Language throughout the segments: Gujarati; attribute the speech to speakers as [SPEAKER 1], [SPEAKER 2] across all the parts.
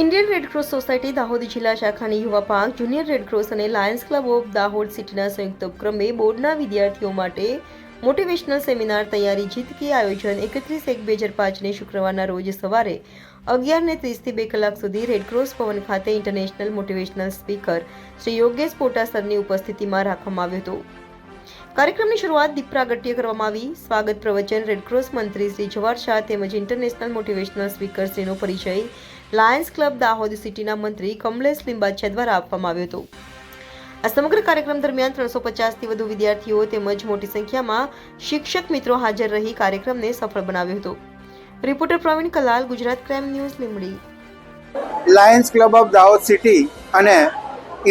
[SPEAKER 1] ઇન્ડિયન રેડક્રોસ સોસાયટી દાહોદ જિલ્લા શાખાની યુવા પાંખ જુનિયર રેડક્રોસ અને લાયન્સ ક્લબ ઓફ દાહોદ સિટીના સંયુક્ત ઉપક્રમે બોર્ડના વિદ્યાર્થીઓ માટે મોટિવેશનલ સેમિનાર તૈયારી જીતકી આયોજન એકત્રીસ એક બે હજાર પાંચને શુક્રવારના રોજ સવારે અગિયાર ને ત્રીસથી બે કલાક સુધી રેડક્રોસ ભવન ખાતે international motivational speaker Shri Yogesh Pota સરની ઉપસ્થિતિમાં રાખવામાં આવ્યો હતો. કાર્યક્રમની શરૂઆત દીપ કરવામાં આવી. સ્વાગત પ્રવચન રેડક્રોસ મંત્રી શ્રી જવાહર શાહ તેમજ ઇન્ટરનેશનલ મોટિવેશનલ સ્પીકર શ્રીનો પરિચય લાયન્સ ક્લબ દાહોદ સિટીના મંત્રી કમલેશ લિંબાચિયા દ્વારા આપવામાં આવ્યો હતો. આ સમગ્ર કાર્યક્રમ દરમિયાન ત્રણસો પચાસથી વધુ વિદ્યાર્થીઓ તેમજ મોટી સંખ્યામાં શિક્ષક મિત્રો હાજર રહી કાર્યક્રમને સફળ બનાવ્યો હતો. Reporter Pravin Kalal, Gujarat crime news Limdi
[SPEAKER 2] Lions club of Dahod city અને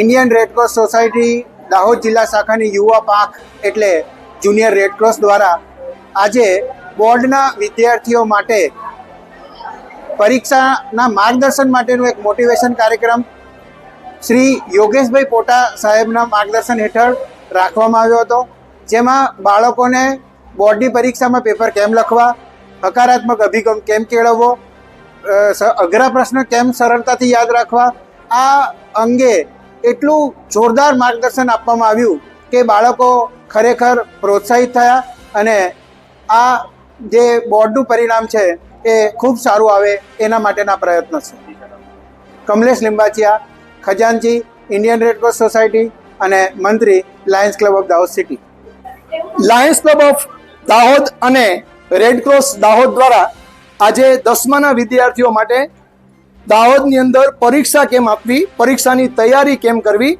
[SPEAKER 2] Indian Red Cross society Dahod જિલ્લા શાખાની યુવા પાક એટલે જુનિયર રેડક્રોસ દ્વારા આજે બોર્ડના વિદ્યાર્થીઓ માટે પરીક્ષાના માર્ગદર્શન માટેનું એક મોટિવેશન કાર્યક્રમ શ્રી યોગેશભાઈ પોટા સાહેબના માર્ગદર્શન હેઠળ રાખવામાં આવ્યો હતો. જેમાં બાળકોને બોર્ડની પરીક્ષામાં પેપર કેમ લખવા, હકારાત્મક અભિગમ કેમ કેળવવો અઘરા પ્રશ્ન કેમ સરળતાથી યાદ રાખવા, આ અંગે એટલું જોરદાર માર્ગદર્શન આપવામાં આવ્યું કે બાળકો ખરેખર પ્રોત્સાહિત થયા અને આ જે બોર્ડનું પરિણામ છે એ ખૂબ સારું આવે એના માટેના પ્રયત્નો છે. કમલેશ લિંબાચિયા ખજાનચી ઇન્ડિયન રેડક્રોસ સોસાયટી અને મંત્રી Lions club of Dahod city.
[SPEAKER 3] Lions club of Dahod અને રેડ ક્રોસ દાહોદ દ્વારા આજે દસમાના વિદ્યાર્થીઓ માટે દાહોદની અંદર પરીક્ષા કેમ આપવી, પરીક્ષાની તૈયારી કેમ કરવી,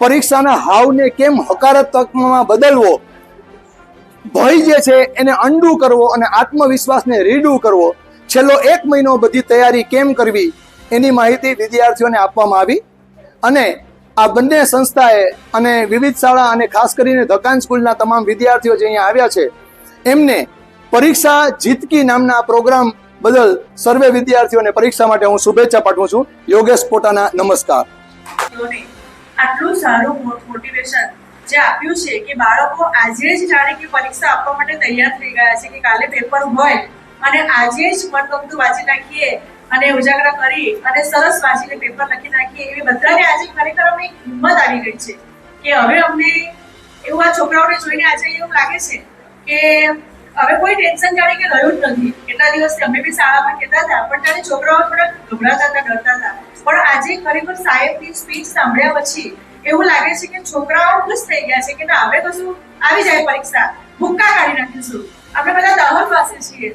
[SPEAKER 3] પરીક્ષાના હાવને કેમ હકારાત્મકમાં બદલવો, ભય જે છે એને અંડુ કરવો અને આત્મવિશ્વાસને રીડુ કરવો છેલ્લો એક મહિનો બધી તૈયારી કેમ કરવી એની માહિતી વિદ્યાર્થીઓને આપવામાં આવી અને આ બંને સંસ્થાએ અને વિવિધ શાળા અને ખાસ કરીને ધકાન સ્કૂલના તમામ વિદ્યાર્થીઓ જે અહીંયા આવ્યા છે, એમને પરીક્ષા જીતકી નામના પ્રોગ્રામ બદલ સર્વે વિદ્યાર્થીઓને પરીક્ષા માટે હું શુભેચ્છા પાઠવું છું. યોગેશ પોતાના નમસ્કાર.
[SPEAKER 4] આટલું સારું મોટિવેશન જે આપ્યું છે કે બાળકો આજે જ જાણે કે પરીક્ષા આપવા માટે તૈયાર થઈ ગયા છે કે કાલે પેપર હોય અને આજે જ મનગમતું વાંચી નાખીએ અને ઉજાગરા કરી અને સરસ વાંચીને પેપર લખી નાખીએ એવી બધાને આજે ખરેખર અમને હિંમત આવી ગઈ છે કે હવે અમને એવું આ છોકરાઓને જોઈને આજે એવું લાગે છે કે હવે કોઈ ટેન્શન જાણે કે રહ્યું જ નથી. કેટલા દિવસથી અમે બી શાળામાં કહેતા હતા, પણ ત્યારે છોકરાઓ થોડા ગભરાતા હતા, ડરતા હતા. પણ આજે ખરેખર સાહેબની સ્પીચ સાંભળ્યા પછી એવું લાગે છે કે છોકરાઓ ખુશ થઈ ગયા છે કે ના, હવે કશું આવી જાય પરીક્ષા. ભૂક્કા કાઢી નાખીશું. આપણે બધા દાહોદ પાસે છીએ.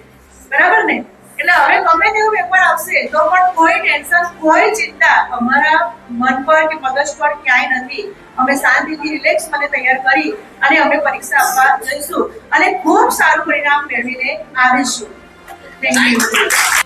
[SPEAKER 4] બરાબર ને? એટલે હવે ગમે તેવું પેપર આવશે, તો પણ કોઈ ટેન્શન, કોઈ ચિંતા અમારા મન પર કે મગજ પર ક્યાંય નથી. અમે શાંતિથી રિલેક્સ મને તૈયાર કરી અને અમે પરીક્ષા આપવા જઈશું. અને ખૂબ સારું પરિણામ મેળવીને આવીશું. Thank you